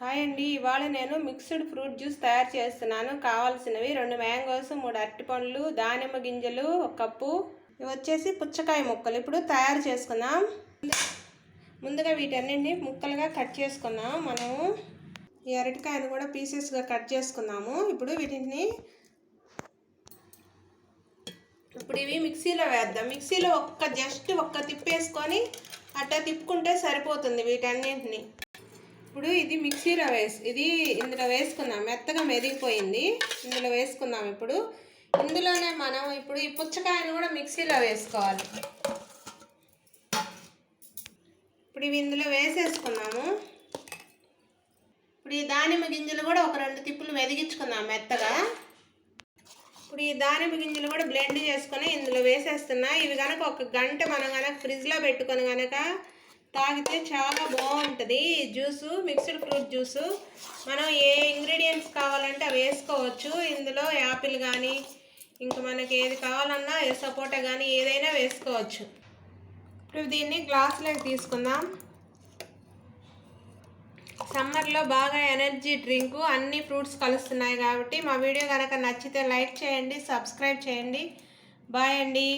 Hi అండి. ఇవాళ నేను మిక్స్డ్ ఫ్రూట్ జ్యూస్ తయారు చేస్తున్నాను. కావాల్సినవి రెండు మ్యాంగోస్ మూడు అరటిపండ్లు దానిమ్మ గింజలు ఒక కప్పు. ఇవి వచ్చేసి పుచ్చకాయ ముక్కలు. ఇప్పుడు తయారు చేసుకుందాం. ముందుగా వీటన్నింటిని ముక్కలుగా కట్ చేసుకున్నాం మనము ఈ అరటికాయను కూడా పీసెస్గా కట్ చేసుకున్నాము ఇప్పుడు వీటిని ఇప్పుడు ఇవి మిక్సీలో వేద్దాం. మిక్సీలో ఒక్క జస్ట్ ఒక్క తిప్పేసుకొని అట్లా తిప్పుకుంటే సరిపోతుంది వీటన్నింటిని. ఇప్పుడు ఇది మిక్సీలో వేసి ఇది ఇందులో వేసుకుందాం. మెత్తగా మెదిగిపోయింది. ఇందులో వేసుకుందాం ఇప్పుడు. ఇందులోనే మనం ఇప్పుడు ఈ పుచ్చకాయను కూడా మిక్సీలో వేసుకోవాలి. ఇప్పుడు ఇవి ఇందులో వేసేసుకున్నాము. ఇప్పుడు ఈ దానిమ్మ గింజలు కూడా ఒక రెండు తిప్పులు మెదిగించుకుందాం మెత్తగా. ఇప్పుడు ఈ దానిమ్మ గింజలు కూడా బ్లెండ్ చేసుకొని ఇందులో వేసేస్తున్నా. ఇవి కనుక ఒక గంట మనం కనుక ఫ్రిడ్జ్లో పెట్టుకొని కనుక తాగితే చాలా బాగుంటుంది. Juice mixed fruit juice. మనం ఏ ఇంగ్రీడియంట్స్ కావాలంటే అవి వేసుకోవచ్చు. ఇందులో యాపిల్ కానీ ఇంకా మనకి ఏది కావాలన్నా ఏ సపోటా కానీ ఏదైనా వేసుకోవచ్చు. ఇప్పుడు దీన్ని గ్లాసులోకి తీసుకుందాం. సమ్మర్లో బాగా ఎనర్జీ డ్రింక్ అన్ని ఫ్రూట్స్ కలుస్తున్నాయి కాబట్టి మా వీడియో కనుక నచ్చితే లైక్ చేయండి సబ్స్క్రైబ్ చేయండి. బాయ్ అండి.